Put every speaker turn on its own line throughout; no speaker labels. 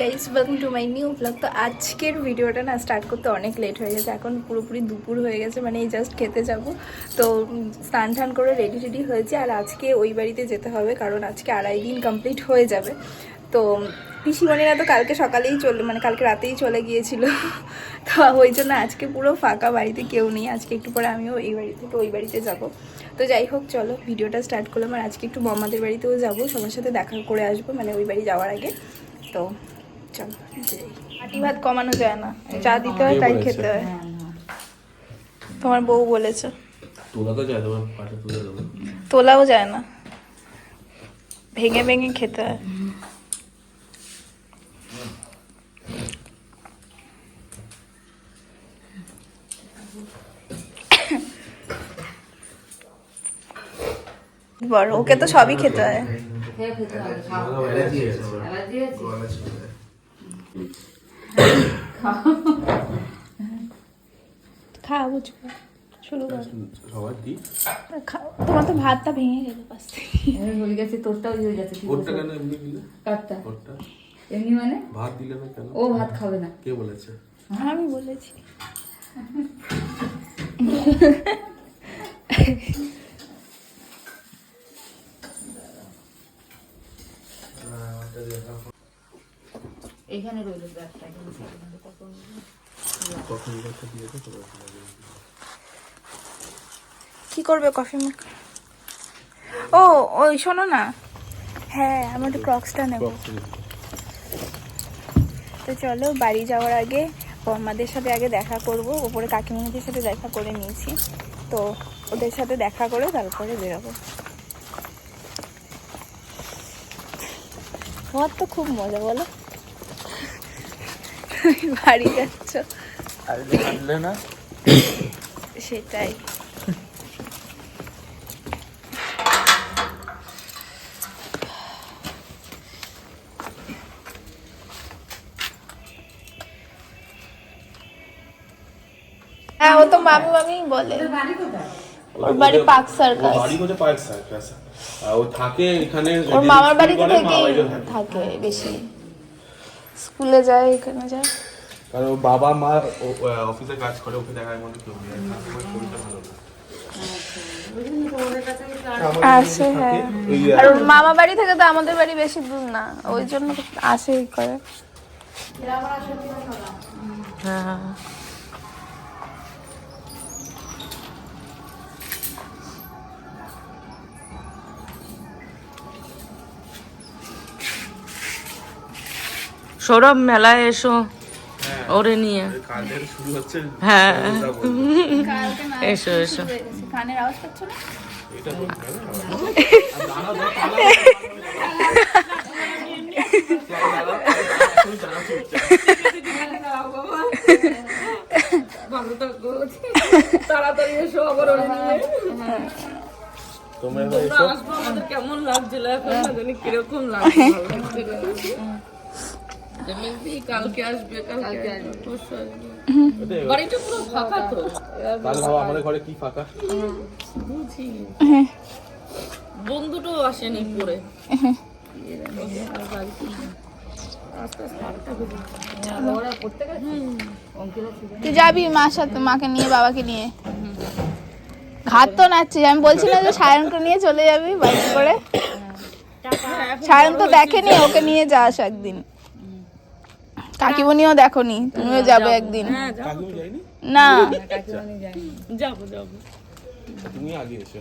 Guys welcome to my new blog তো আজকের ভিডিওটা না স্টার্ট করতে অনেক লেট হয়ে গেছে। এখন পুরোপুরি দুপুর হয়ে গেছে মানে এই জাস্ট খেতে যাব। তো স্নান টান করে রেডি রেডি হয়েছে। আর আজকে ওই বাড়িতে যেতে হবে, কারণ আজকে আড়াই দিন কমপ্লিট হয়ে যাবে। তো পিসিমণিরা তো কালকে সকালেই চলে মানে কালকে রাতেই চলে গিয়েছিল। তো ওই জন্য আজকে পুরো ফাঁকা বাড়িতে কেউ নেই। আজকে একটু পরে আমিও এই বাড়ি থেকে ওই বাড়িতে যাব। তো যাই হোক, চলো ভিডিওটা স্টার্ট করলাম। আর আজকে একটু বম্মাদের বাড়িতেও যাব। সবার সাথে দেখা করে আসব মানে ওই বাড়ি যাওয়ার আগে। তো চলো। ভাত কমানো যায় না। যা দিতে হয় তাই খেতে হয়। তোমার বউ বলেছে। তোলাও যায় না। ভেঙে ভেঙে খেতে হয়। বড় ওকে তো সবই খেতে হয়।
আছে।
খাওয়াবো শুরু কর।
সবার কি?
খাও তোমার তো ভাতটা ভেঙে গেল পাশ থেকে।
হয়ে গেছে তোরটাও ইয়ে হয়ে কি
ওরটা কেন এমনি দিলে?
কারটা।
ওরটা?
এমনি মানে?
ভাত দিলে না কেন?
ও ভাত খাবে না।
কে বলেছে?
আমি বলেছি।
এইখানে রইল ব্যাগটা
কখন
কি করবে কফি মেক ও ওই শোনো না। হ্যাঁ আমার একটু ক্রক্সটা নেব। তো চলো বাড়ি যাওয়ার আগে বম্মাদের সাথে আগে দেখা করব। ওপরে কাকিমাদের সাথে দেখা করে নিয়েছি। তো ওদের সাথে দেখা করে তারপরে বেরোবো। তোমার তো খুব মজা বলো। তুমি বাড়ি যাচ্ছ।
না?
সেটাই। হ্যাঁ ও তো মামি মামি বলে।
বাড়ি
ওর বাড়ি পার্ক সার্কাস।
বাড়ি কোথায়? Park circus. ও থাকে এখানে
ওর মামার বাড়িতে থাকে।
থাকে
বেশি। স্কুলে যায় এখানে যায়।
কারণ বাবা মা অফিসে কাজ করে ওকে দেখার মতো কেউ
আসে হ্যাঁ। আর ওর মামা বাড়ি থেকে তো আমাদের বাড়ি বেশি দূর না। ওই জন্য আসে করে। হ্যাঁ।
সৌরভ মেলায় এসো ওরে নিয়ে। হ্যাঁ
ওটা
এসো এসো।
কানের আওয়াজ পাচ্ছ না।
তাড়াতাড়ি এসো আবার ওরে নিয়ে।
তোমরা
আসব আমাদের কেমন লাগছিল এখন কীরকম লাগছে ভালো লাগছে না। এমনিতেই কালকে আসবে কালকে আসবে। পরশু আসবে। বাড়িটা পুরো ফাঁকা তো।
তাহলে ভাবো আমাদের ঘরে কি ফাঁকা?
বুঝি। বন্ধুটাও আসেনি পরে।
ছিল
তুই যাবি মার সাথে মাকে নিয়ে বাবাকে নিয়ে? ঘাত তো নাচছিস আমি বলছি না যে সায়নকে নিয়ে চলে যাবি বাইক করে। সায়ন তো দেখেনি ওকে নিয়ে যাস একদিন। কাকিমণিও দেখনি তুমিও যাবে একদিন। না।
যাব যাব।
তুমি আগে এসো।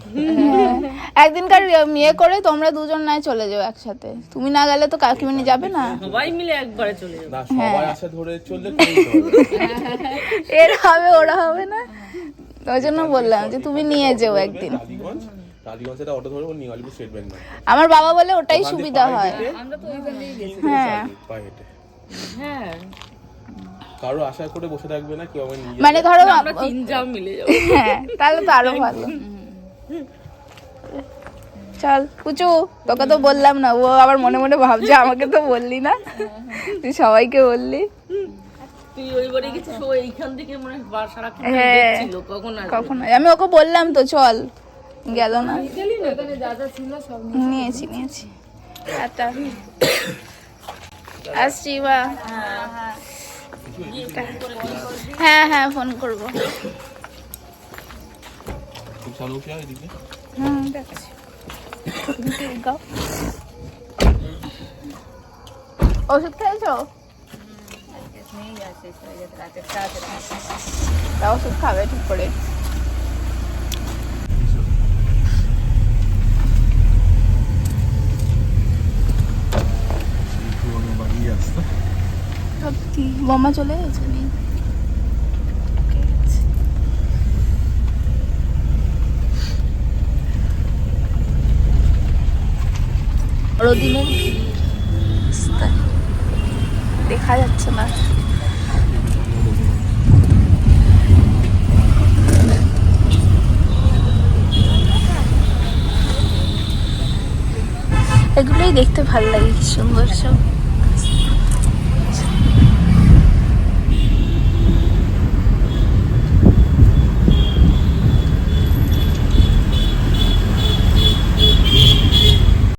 একদিনকার ইয়ে করে তোমরা দুজন নাই চলে যাও একসাথে। তুমি না গেলে তো কাকিমণি যাবে না।
সবাই মিলে একবারে চলে যাব।
না সবাই আশা ধরে চললে হবে।
এর হবে ওরা হবে না। ওই জন্য বললাম যে তুমি নিয়ে যেও একদিন। আমার বাবা বলে ওটাই সুবিধা হয়।
আমরা তো ওইখান দিয়েই গেছি।
হ্যাঁ।
হ্যাঁ।
কারও আশা করে বসে থাকবে না কেউ আমার নিয়ে
মানে ধরো
আমরা তিন যাও মিলে যাব
হ্যাঁ তাহলে তো আরও ভালো। চল কুচু তোকে তো বললাম না ও আবার মনে মনে ভাবছে আমাকে তো বললি না। তুই সবাইকে বললি।
তুই ওই বাড়ি গেছিস ও এইখান থেকে মনে হয়
আমি ওকে বললাম তো চল গেল না। নিয়েছি নিয়েছি। একটা আসছি বা হ্যাঁ হ্যাঁ ফোন করব।
খুব চালু কি হয়
হুম। ওষুধ খেয়েছো? ওষুধ খাবে ঠিক করে। বোমা চলে গেছে? বড়দিনের দেখা যাচ্ছে না। এগুলোই দেখতে ভালো লাগে কি সুন্দর সব।